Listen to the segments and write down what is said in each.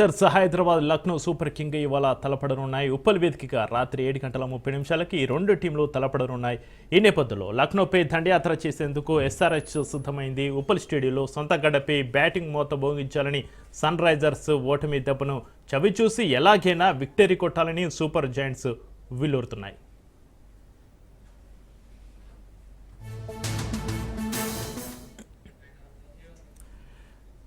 Risers Hyderabad Lucknow super king ఇవాళ తలపడనున్నాయి. ఉప్పల్ వేదికగా రాత్రి ఏడు గంటల ముప్పై నిమిషాలకి ఈ రెండు టీంలు తలపడనున్నాయి. ఈ నేపథ్యంలో లక్నోపై దండయాత్ర చేసేందుకు ఎస్ఆర్హెచ్ సిద్ధమైంది. ఉప్పల్ స్టేడియంలో సొంత గడ్డపై బ్యాటింగ్ మోత భోగించాలని సన్ రైజర్స్ ఓటమి దెబ్బను చవిచూసి ఎలాగైనా విక్టరీ కొట్టాలని సూపర్ జాయింట్స్ విల్లూరుతున్నాయి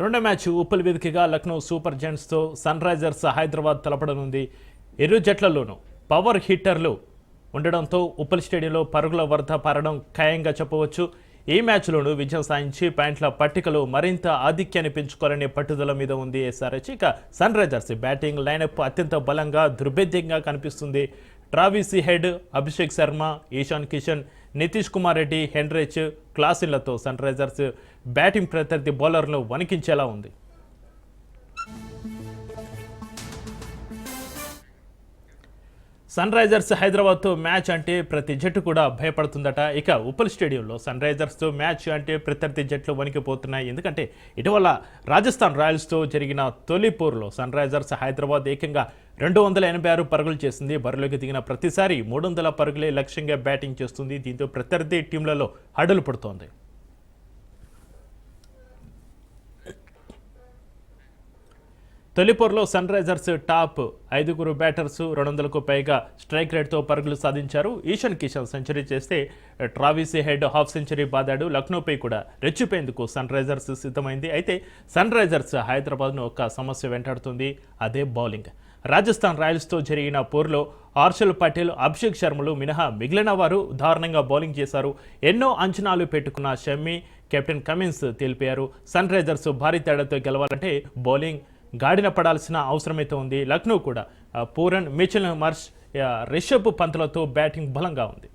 రెండో మ్యాచ్ ఉప్పుల వేదికగా లక్నో సూపర్ జెంట్స్తో సన్ రైజర్స్ హైదరాబాద్ తలపడనుంది. ఇరు జట్లలోనూ పవర్ హిట్టర్లు ఉండడంతో ఉప్పల్ స్టేడియంలో పరుగుల వరద పారడం ఖాయంగా చెప్పవచ్చు. ఈ మ్యాచ్లోనూ విజయం సాధించి పాయింట్ల పట్టికలో మరింత ఆధిక్యాన్ని పెంచుకోవాలనే పట్టుదల మీద ఉంది ఎస్ఆర్హెచ్. ఇక సన్ రైజర్స్ బ్యాటింగ్ లైనప్ అత్యంత బలంగా దుర్భేద్యంగా కనిపిస్తుంది. Travis Head Abhishek Sharma Ishan Kishan Nitish Kumar Reddy Heinrich క్లాసిన్లతో Sunrisers batting ప్రత్యర్థి బౌలర్లను వణికించేలా ఉంది. సన్ రైజర్స్ హైదరాబాద్తో మ్యాచ్ అంటే ప్రతి జట్టు కూడా భయపడుతుందట. ఇక ఉప్పల్ స్టేడియంలో సన్ రైజర్స్తో మ్యాచ్ అంటే ప్రత్యర్థి జట్లు వణికిపోతున్నాయి. ఎందుకంటే ఇటీవల రాజస్థాన్ రాయల్స్తో జరిగిన తొలి పోరులో సన్ రైజర్స్ హైదరాబాద్ ఏకంగా రెండు వందల ఎనభై ఆరు పరుగులు చేసింది. బరిలోకి దిగిన ప్రతిసారి మూడు వందల పరుగులే లక్ష్యంగా బ్యాటింగ్ చేస్తుంది. దీంతో ప్రత్యర్థి టీంలలో హడలు పడుతోంది. తొలిపూర్లో సన్ రైజర్స్ టాప్ ఐదుగురు బ్యాటర్స్ రెండు వందలకు పైగా స్ట్రైక్ రేట్తో పరుగులు సాధించారు. ఈశాన్ కిషన్ సెంచరీ చేస్తే ట్రావిసీ హెడ్ హాఫ్ సెంచరీ బాదాడు లక్నోపై కూడా రెచ్చిపోయేందుకు సన్ రైజర్స్ సిద్ధమైంది. అయితే సన్ రైజర్స్ హైదరాబాద్ను ఒక సమస్య వెంటాడుతుంది. అదే బౌలింగ్. రాజస్థాన్ రాయల్స్తో జరిగిన పోరులో ఆర్షల్ పటేల్ అభిషేక్ శర్మలు మినహా మిగిలిన వారు దారుణంగా బౌలింగ్ చేశారు. ఎన్నో అంచనాలు పెట్టుకున్న షమ్మి కెప్టెన్ కమిన్స్ తెలిపారు సన్ రైజర్స్ భారీ తేడాతో గెలవాలంటే బౌలింగ్ గాడిన పడాల్సిన అవసరమైతే ఉంది. లక్నో కూడా పూరన్ మిచిల్ మర్ష్ రిషబ్ పంతులతో బ్యాటింగ్ బలంగా ఉంది.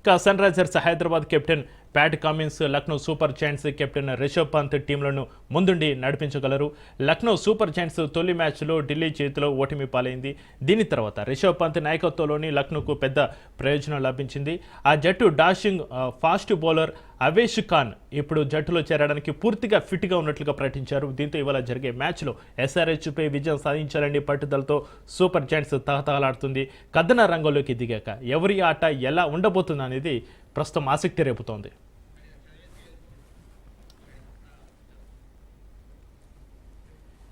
ఇక Sunrisers Hyderabad captain Pat Cummins Lucknow super Giants captain Rishabh Pant టీంలను ముందుండి నడిపించగలరు. లక్నో సూపర్ జాయింట్స్ తొలి మ్యాచ్లో ఢిల్లీ చేతిలో ఓటమి పాలైంది. దీని తర్వాత రిషబ్ పంత్ నాయకత్వంలోని లక్నోకు పెద్ద ప్రయోజనం లభించింది. ఆ జట్టు dashing fast bowler Avesh Khan ఇప్పుడు జట్టులో చేరడానికి పూర్తిగా ఫిట్గా ఉన్నట్లుగా ప్రకటించారు. దీంతో ఇవాళ జరిగే మ్యాచ్లో ఎస్ఆర్హెచ్పై విజయం సాధించాలని పట్టుదలతో సూపర్ జాయింట్స్ తహతహలాడుతుంది. కథన రంగంలోకి దిగాక ఎవరి ఆట ఎలా ఉండబోతుంది అనేది ప్రస్తుతం ఆసక్తి రేపుతోంది.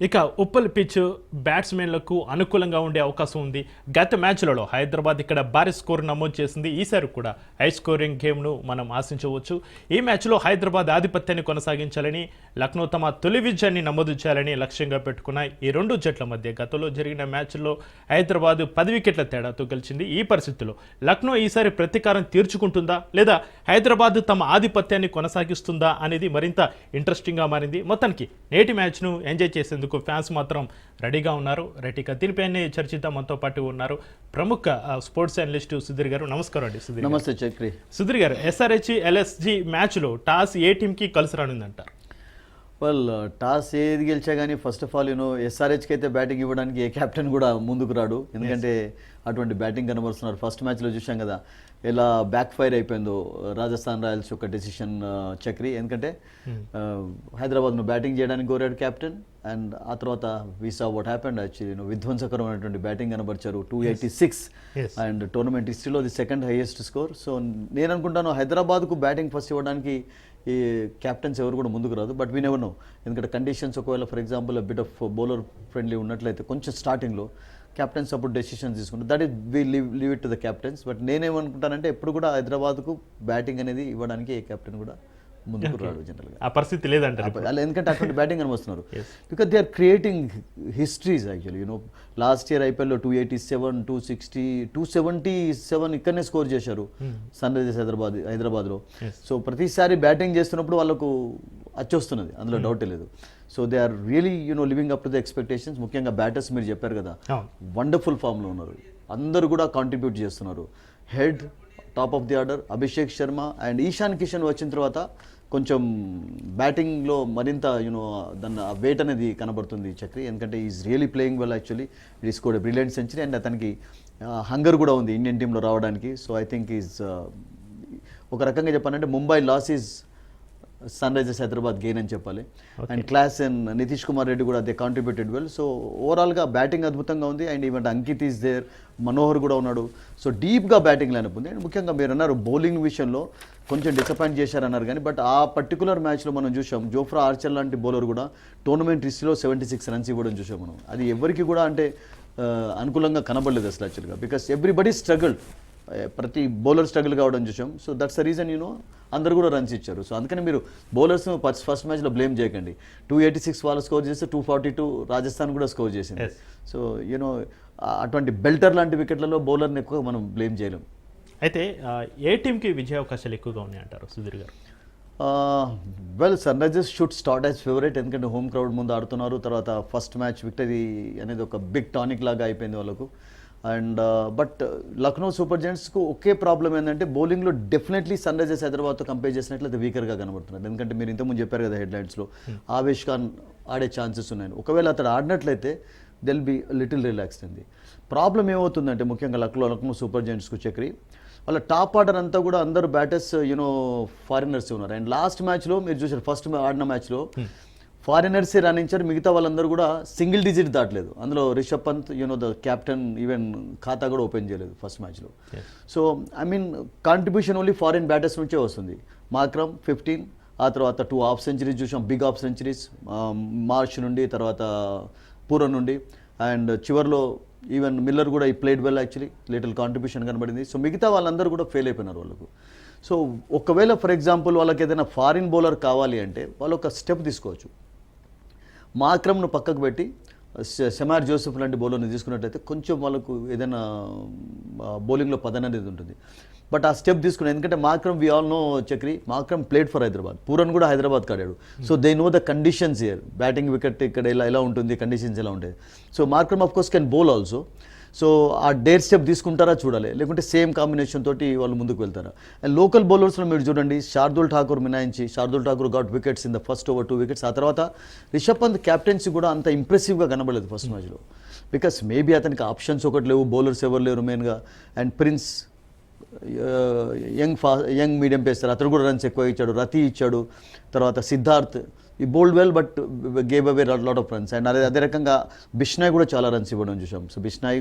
ఇక ఉప్పల్ పిచ్ బ్యాట్స్మెన్లకు అనుకూలంగా ఉండే అవకాశం ఉంది. గత మ్యాచ్లలో హైదరాబాద్ ఇక్కడ భారీ స్కోర్ నమోదు చేసింది. ఈసారి కూడా హై స్కోరింగ్ గేమ్ను మనం ఆశించవచ్చు. ఈ మ్యాచ్లో హైదరాబాద్ ఆధిపత్యాన్ని కొనసాగించాలని లక్నో తమ తొలి విజయాన్ని నమోదు చేయాలని లక్ష్యంగా పెట్టుకున్న ఈ రెండు జట్ల మధ్య గతంలో జరిగిన మ్యాచ్లో హైదరాబాద్ పది వికెట్ల తేడాతో గెలిచింది. ఈ పరిస్థితిలో లక్నో ఈసారి ప్రతీకారం తీర్చుకుంటుందా లేదా హైదరాబాద్ తమ ఆధిపత్యాన్ని కొనసాగిస్తుందా అనేది మరింత ఇంట్రెస్టింగ్గా మారింది. మొత్తానికి నేటి మ్యాచ్ను ఎంజాయ్ చేసింది చేసేందుకు ఫ్యాన్స్ మాత్రం రెడీగా ఉన్నారు. రెడీగా దీనిపైనే చర్చిద్దాం. మనతో పాటు ఉన్నారు ప్రముఖ స్పోర్ట్స్ అనలిస్ట్ సుధీర్ గారు. నమస్కారం అండి సుధీర్. నమస్తే చక్రి. సుధీర్ గారు ఎస్ఆర్హెచ్ ఎల్ఎస్జి మ్యాచ్లో టాస్ ఏ టీంకి కలిసి రానుందంటారు వెల్ టాస్ ఏది గెలిచా కానీ first of all you know ఎస్ఆర్హెచ్కి అయితే బ్యాటింగ్ ఇవ్వడానికి ఏ కెప్టెన్ కూడా ముందుకు రాడు. ఎందుకంటే అటువంటి బ్యాటింగ్ కనబరుస్తున్నారు. ఫస్ట్ మ్యాచ్లో చూసాం కదా. ఎలా బ్యాక్ ఫైర్ అయిపోయిందో రాజస్థాన్ రాయల్స్ యొక్క డెసిషన్ చక్రి. ఎందుకంటే హైదరాబాద్ను బ్యాటింగ్ చేయడానికి కోరాడు కెప్టెన్ అండ్ ఆ తర్వాత we saw what happened actually విధ్వంసకరమైనటువంటి batting కనబరిచారు two eighty six. And tournament హిస్టరీలో the second highest score so నేను అనుకుంటాను హైదరాబాద్కు బ్యాటింగ్ ఫస్ట్ ఇవ్వడానికి ఈ క్యాప్టెన్స్ ఎవరు కూడా ముందుకు రాదు. బట్ వీ నెవర్ నో ఎందుకంటే కండిషన్స్ ఒకవేళ for example bit of bowler friendly ఉన్నట్లయితే కొంచెం స్టార్టింగ్లో కెప్టెన్స్ అప్పుడు డెసిషన్స్ తీసుకుంటారు. That is we leave leave it to the captains but నేనేమనుకుంటానంటే ఎప్పుడు కూడా హైదరాబాద్కు బ్యాటింగ్ అనేది ఇవ్వడానికి ఏ కెప్టెన్ కూడా ముందుకు రాడు జనరల్గా ఆ పరిస్థితి లేదంటారు ఎందుకంటే అటువంటి బ్యాటింగ్ అని వస్తున్నారు. Because they are creating histories actually you know last year ఐపీఎల్లో two eighty seven two sixty two seventy seven ఇక్కడనే స్కోర్ చేశారు. సన్ రైజర్స్ హైదరాబాద్ హైదరాబాద్లో సో ప్రతిసారి బ్యాటింగ్ చేస్తున్నప్పుడు వాళ్ళకు అచ్చొస్తున్నది. అందులో డౌటే లేదు. So they are really you know living up to the expectations ముఖ్యంగా బ్యాటర్స్ మీరు చెప్పారు కదా. వండర్ఫుల్ ఫామ్లో ఉన్నారు. అందరూ కూడా కాంట్రిబ్యూట్ చేస్తున్నారు. Head top of the order Abhishek Sharma and Ishan Kishan వచ్చిన తర్వాత కొంచెం బ్యాటింగ్లో మరింత యూనో దాన్ని ఆ వెయిట్ అనేది కనబడుతుంది చక్రి. ఎందుకంటే is really playing well actually it is కూడా బ్రిలియంట్ సెంచరీ అండ్ అతనికి హంగర్ కూడా ఉంది ఇండియన్ టీంలో రావడానికి. సో ఐ థింక్ ఈజ్ ఒక రకంగా చెప్పాలంటే Mumbai loss is Sunrisers Hyderabad gain అని చెప్పాలి. And Klaasen and Nitish Kumar Reddy కూడా దే కాంట్రిబ్యూటెడ్ వెల్ సో ఓవరాల్గా బ్యాటింగ్ అద్భుతంగా ఉంది. And event Ankit is there Manohar కూడా ఉన్నాడు. సో డీప్గా బ్యాటింగ్ లైనప్ ఉంది. అండ్ ముఖ్యంగా మీరు అన్నారు బౌలింగ్ విషయంలో కొంచెం డిసప్పాయింట్ చేశారన్నారు. కానీ బట్ ఆ పర్టికులర్ మ్యాచ్లో మనం చూసాం. జోఫ్రా ఆర్చర్ లాంటి బౌలర్ కూడా టోర్నమెంట్ హిస్టరీలో సెవెంటీ సిక్స్ రన్స్ ఇవ్వడం చూసాం మనం. అది ఎవరికి కూడా అంటే ఆ, అనుకూలంగా కనబడలేదు అసలు యాక్చువల్గా బికాస్ ఎవ్రీబడి స్ట్రగుల్ ప్రతి బౌలర్ స్ట్రగుల్ కావడం చూసాం. So that's the reason you know అందరు కూడా రన్స్ ఇచ్చారు. సో అందుకని మీరు బౌలర్స్ ఫస్ట్ ఫస్ట్ మ్యాచ్లో బ్లేమ్ చేయకండి. టూ ఎయిటీ సిక్స్ వాళ్ళు స్కోర్ చేస్తే టూ ఫార్టీ టూ రాజస్థాన్ కూడా స్కోర్ చేసింది. సో యూనో అటువంటి బెల్టర్ లాంటి వికెట్లలో బౌలర్ని ఎక్కువ మనం బ్లేమ్ చేయలేం. అయితే ఏ టీంకి విజయ అవకాశాలు ఎక్కువగా ఉన్నాయి అంటారు Sudheer garu? Well Sunrisers should start as favourite ఎందుకంటే హోమ్ క్రౌడ్ ముందు ఆడుతున్నారు. తర్వాత ఫస్ట్ మ్యాచ్ విక్టరీ అనేది ఒక బిగ్ టానిక్ లాగా అయిపోయింది వాళ్ళకు. అండ్ బట్ లక్నో సూపర్ జెంట్స్కు ఒకే ప్రాబ్లం ఏంటంటే బౌలింగ్లో డెఫినెట్లీ సన్ రైజర్స్ హైదరాబాద్తో కంపేర్ చేసినట్లయితే వీకర్గా కనబడుతున్నారు ఎందుకంటే మీరు ఇంతకుముందు చెప్పారు కదా హెడ్లైన్స్లో ఆవేష్ ఖాన్ ఆడే ఛాన్సెస్ ఉన్నాయి. ఒకవేళ అతడు ఆడినట్లయితే దెల్ బి లిటిల్ రిలాక్స్డ్ అండి. ప్రాబ్లం ఏమవుతుందంటే ముఖ్యంగా లక్నో లక్నో సూపర్ జెంట్స్కు చక్రి వాళ్ళ టాప్ ఆర్డర్ అంతా కూడా అందరూ బ్యాటర్స్ యూనో ఫారినర్స్ ఉన్నారు. అండ్ లాస్ట్ మ్యాచ్లో మీరు చూసారు ఫస్ట్ ఆడిన మ్యాచ్లో ఫారినర్సే రాణించారు మిగతా వాళ్ళందరూ కూడా సింగిల్ డిజిట్ దాటలేదు. అందులో Rishabh Pant you know the captain even ఖాతా కూడా ఓపెన్ చేయలేదు ఫస్ట్ మ్యాచ్లో. So I mean contribution only foreign batters నుంచే వస్తుంది. మాక్రమ్ ఫిఫ్టీన్ ఆ తర్వాత టూ హాఫ్ సెంచరీస్ చూసాం. బిగ్ హాఫ్ సెంచరీస్ మార్చ్ నుండి తర్వాత పూర్వం నుండి. అండ్ చివర్లో ఈవెన్ మిల్లర్ కూడా ఈ played well actually little contribution కనబడింది. సో మిగతా వాళ్ళందరూ కూడా ఫెయిల్ అయిపోయినారు వాళ్ళకు. సో ఒకవేళ ఫర్ ఎగ్జాంపుల్ వాళ్ళకి ఏదైనా ఫారిన్ బౌలర్ కావాలి అంటే వాళ్ళు ఒక స్టెప్ తీసుకోవచ్చు. మాక్రమ్ను పక్కకు పెట్టి సెమార్ జోసెఫ్ లాంటి బౌలర్ని తీసుకున్నట్లయితే కొంచెం వాళ్ళకు ఏదైనా బౌలింగ్లో పదన అనేది ఉంటుంది. బట్ ఆ స్టెప్ తీసుకుని ఎందుకంటే Markram we all know Chakri Markram played for Hyderabad. Pooran కూడా హైదరాబాద్ ఆడాడు so they know the conditions year batting wicket ఇక్కడ ఇలా ఎలా ఉంటుంది కండిషన్స్ ఎలా ఉంటాయి. So Markram of course can bowl also so ఆ డేర్ స్టెప్ తీసుకుంటారా చూడాలి. లేకుంటే సేమ్ కాంబినేషన్ తోటి వాళ్ళు ముందుకు వెళ్తారా. అండ్ లోకల్ బౌలర్స్లో మీరు చూడండి. Shardul Thakur మినాయించి Shardul Thakur got wickets in the first over two wickets ఆ తర్వాత రిషబ్ పంత్ క్యాప్టెన్సీ కూడా అంత ఇంప్రెసివ్గా కనబడలేదు ఫస్ట్ మ్యాచ్లో బికాస్ మేబీ అతనికి ఆప్షన్స్ ఒకటి లేవు బౌలర్స్ ఎవరు లేరు మెయిన్గా అండ్ ప్రిన్స్ యంగ్ ఫా యంగ్ మీడియం పేస్తారు అతను కూడా రన్స్ ఎక్కువ ఇచ్చాడు. రతి ఇచ్చాడు. తర్వాత సిద్ధార్థ్ ఈ bowled well but gave away lot of runs and అదే అదే రకంగా బిష్నాయ్ కూడా చాలా రన్స్ ఇవ్వడం చూసాం. సో బిష్నాయ్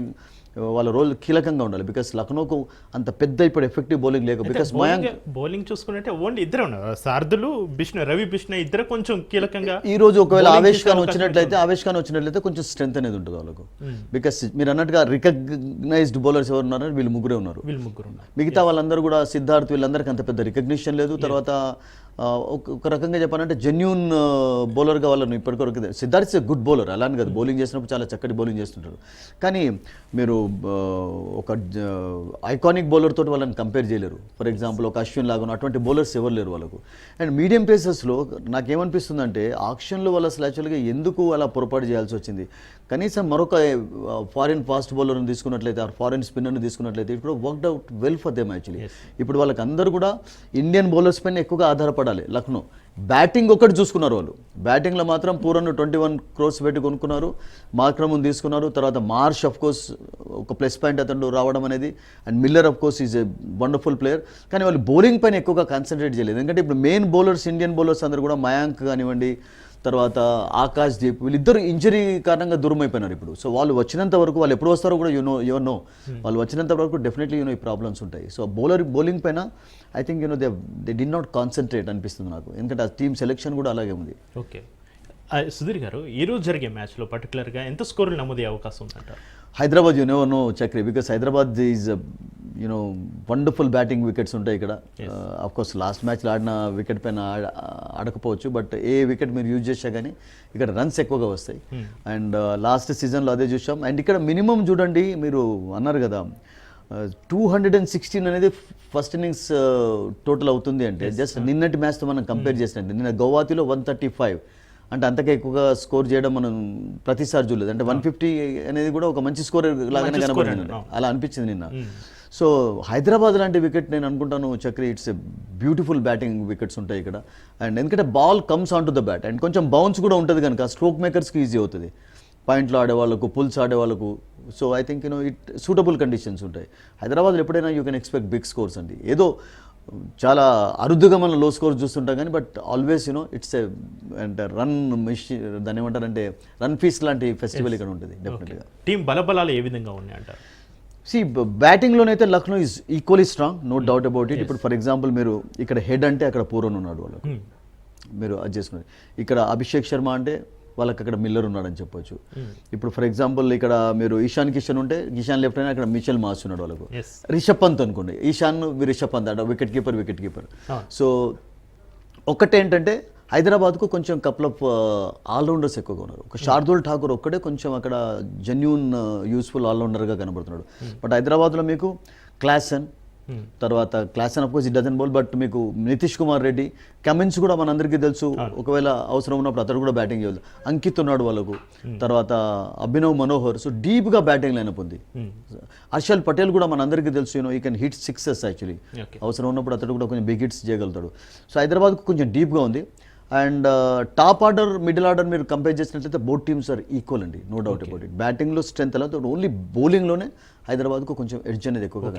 వాళ్ళ రోల్ కీలకంగా ఉండాలి. బికాస్ లక్నోకు అంత పెద్ద ఇప్పుడు ఎఫెక్టివ్ బౌలింగ్ లేక బికాస్ మయాంక్ బౌలింగ్ చూసుకుంటే ఓన్లీ ఇద్దరే ఉన్నారు. సార్దులు బిష్ణు రవి బిష్ణు ఇద్దరు కొంచెం కీలకంగా ఈ రోజు ఒకవేళ ఆవేష్ ఖాన్ వచ్చినట్లయితే ఆవేష్ ఖాన్ వచ్చినట్లయితే కొంచెం స్ట్రెంత్ అనేది ఉంటుంది వాళ్ళకు. బికాస్ మీరు అన్నట్టుగా రికగ్నైజ్డ్ బౌలర్స్ ఎవరు ఉన్నారు వీళ్ళు ముగ్గురే ఉన్నారు. మిగతా వాళ్ళందరూ కూడా సిద్ధార్థ్ వీళ్ళందరికీ అంత పెద్ద రికగ్నిషన్ లేదు. తర్వాత ఒక రకంగా చెప్పాలంటే జెన్యున్ బౌలర్గా వాళ్ళని ఇప్పటివరకు సిద్ధార్థ్ ఇస్ గుడ్ బౌలర్ అలానే కాదు బౌలింగ్ చేసినప్పుడు చాలా చక్కటి బౌలింగ్ చేస్తుంటారు కానీ మీరు ఒక ఐకానిక్ బౌలర్ తోటి వాళ్ళని కంపేర్ చేయలేరు. ఫర్ ఎగ్జాంపుల్ ఒక అశ్విన్ లాగా అటువంటి బౌలర్స్ ఎవరు లేరు వాళ్ళకు. అండ్ మీడియం పేసెస్లో నాకేమనిపిస్తుందంటే ఆక్షన్లో వాళ్ళు అసలు యాక్చువల్గా ఎందుకు అలా పొరపాటు చేయాల్సి వచ్చింది? కనీసం మరొక ఫారిన్ ఫాస్ట్ బౌలర్ని తీసుకున్నట్లయితే ఆ ఫారిన్ స్పిన్నర్ని తీసుకున్నట్లయితే ఇప్పుడు worked out well for them actually ఇప్పుడు వాళ్ళకి అందరూ కూడా ఇండియన్ బౌలర్స్ పైన ఎక్కువగా పడాలి. లక్నో. బ్యాటింగ్ ఒకటి చూసుకున్నారు వాళ్ళు. బ్యాటింగ్లో మాత్రం పూరన్ను ట్వంటీ వన్ క్రోర్స్ పెట్టి కొనుక్కున్నారు. మార్క్రమున్ తీసుకున్నారు. తర్వాత మార్ష్ ఆఫ్ కోర్స్ ఒక ప్లస్ పాయింట్ అతను రావడం అనేది. And Miller of course is a wonderful player కానీ వాళ్ళు బౌలింగ్ పైన ఎక్కువగా కాన్సన్ట్రేట్ చేయలేదు. ఎందుకంటే ఇప్పుడు మెయిన్ బౌలర్స్ ఇండియన్ బౌలర్స్ అందరూ కూడా మయాంక్ కానివ్వండి తర్వాత ఆకాష్ దీప్ వీళ్ళిద్దరు ఇంజరీ కారణంగా దూరం అయిపోయినారు ఇప్పుడు. సో వాళ్ళు వచ్చినంత వరకు వాళ్ళు ఎప్పుడు వస్తారో కూడా యూనో యూ నో వాళ్ళు వచ్చినంత వరకు డెఫినెట్లీ యూనో ఈ ప్రాబ్లమ్స్ ఉంటాయి. సో బౌలర్ బౌలింగ్ పైన I think you know they they did not concentrate అనిపిస్తుంది నాకు. ఎందుకంటే ఆ టీమ్ సెలెక్షన్ కూడా అలాగే ఉంది. ఓకే సుధీర్ గారు ఈ రోజు జరిగే మ్యాచ్లో పర్టికులర్గా ఎంత స్కోర్లు నమోదయ్యే అవకాశం ఉందంటారు? Hyderabad you never know Chakri because Hyderabad is you know wonderful batting wickets ఉంటాయి ఇక్కడ. కోర్స్ లాస్ట్ మ్యాచ్లో ఆడిన వికెట్ పైన ఆడ- ఆడకపోవచ్చు బట్ ఏ వికెట్ మీరు యూజ్ చేసా కానీ ఇక్కడ రన్స్ ఎక్కువగా వస్తాయి. అండ్ లాస్ట్ సీజన్లో అదే చూసాం. అండ్ ఇక్కడ మినిమం చూడండి మీరు అన్నారు కదా టూ హండ్రెడ్ అండ్ సిక్స్టీన్ అనేది ఫస్ట్ ఇన్నింగ్స్ టోటల్ అవుతుంది అంటే జస్ట్ నిన్నటి మ్యాచ్తో మనం కంపేర్ చేసినట్టు. నిన్న గౌహాతిలో వన్ థర్టీ ఫైవ్ అంటే అంతకే ఎక్కువగా స్కోర్ చేయడం మనం ప్రతిసారి చూడలేదు. అంటే వన్ ఫిఫ్టీ అనేది కూడా ఒక మంచి స్కోర్ లాగానే కనబడింది. అలా అనిపించింది నిన్న. సో హైదరాబాద్ లాంటి వికెట్ నేను అనుకుంటాను Chakri it's a beautiful batting wickets ఉంటాయి ఇక్కడ. అండ్ ఎందుకంటే ball comes on to the bat and కొంచెం బౌన్స్ కూడా ఉంటుంది కనుక స్ట్రోక్ మేకర్స్కి ఈజీ అవుతుంది. పాయింట్లు ఆడే వాళ్ళకు పుల్స్ ఆడే వాళ్ళకు so I think you know it suitable conditions ఉంటాయి. హైదరాబాద్లో ఎప్పుడైనా you can expect big scores అండి. ఏదో చాలా అరుదుగా మనం లో స్కోర్ చూస్తుంటాం కానీ but always you know it's a అంటే రన్ మిషి దాన్ని ఏమంటారంటే రన్ ఫీస్ లాంటి ఫెస్టివల్ ఇక్కడ ఉంటుంది డెఫినెట్గా టీం బలబలాలు ఏ విధంగా ఉన్నాయి అంటారు సి బ్యాటింగ్లోనైతే Lucknow is equally strong no doubt about it ఇప్పుడు ఫర్ ఎగ్జాంపుల్ మీరు ఇక్కడ హెడ్ అంటే అక్కడ పూర్వన్ ఉన్నాడు వాళ్ళకు. Hmm. మీరు అది చేసుకున్నారు. ఇక్కడ అభిషేక్ శర్మ అంటే వాళ్ళకి అక్కడ మిల్లర్ ఉన్నాడని చెప్పొచ్చు. ఇప్పుడు ఫర్ ఎగ్జాంపుల్ ఇక్కడ మీరు ఈశాన్ కిషన్ ఉంటే ఈశాన్ లెఫ్ట్ అయినా అక్కడ మిచెల్ మాస్ ఉన్నాడు వాళ్ళకు. రిషబ్ పంత్ అనుకోండి. ఈశాన్ రిషబ్ పంత్ అట wicket keeper wicket keeper. So ఒక్కటేంటంటే హైదరాబాద్కు కొంచెం కపుల్ ఆఫ్ ఆల్రౌండర్స్ ఎక్కువగా ఉన్నారు. ఒక శార్దుల్ ఠాకూర్ ఒక్కడే కొంచెం అక్కడ జెన్యున్ యూస్ఫుల్ ఆల్రౌండర్గా కనబడుతున్నాడు. బట్ హైదరాబాద్లో మీకు క్లాసన్ తర్వాత Klaasen course it doesn't bowl but మీకు నితీష్ కుమార్ రెడ్డి కమిన్స్ కూడా మనందరికీ తెలుసు. ఒకవేళ అవసరం ఉన్నప్పుడు అతడు కూడా బ్యాటింగ్ చేయదు అంకిత్ ఉన్నాడు వాళ్ళకు. తర్వాత అభినవ్ మనోహర్ సో డీప్గా బ్యాటింగ్ లైనప్ ఉంది. హర్షల్ పటేల్ కూడా మనందరికీ తెలుసు యూనో ఈ కెన్ హిట్ సిక్సెస్ యాక్చువల్లీ అవసరం ఉన్నప్పుడు అతడు కూడా కొంచెం బిగ్ హిట్స్ చేయగలుగుతాడు. సో హైదరాబాద్కు కొంచెం డీప్గా ఉంది. And top order middle order మీరు కంపేర్ చేసినట్లయితే బోత్ టీమ్స్ ఆర్ ఈక్వల్ అండి. No doubt about it. బ్యాటింగ్లో స్ట్రెంత్ ఎలా ఓన్లీ బౌలింగ్లోనే హైదరాబాద్కు కొంచెం ఎడ్జ్ అనేది ఎక్కువగా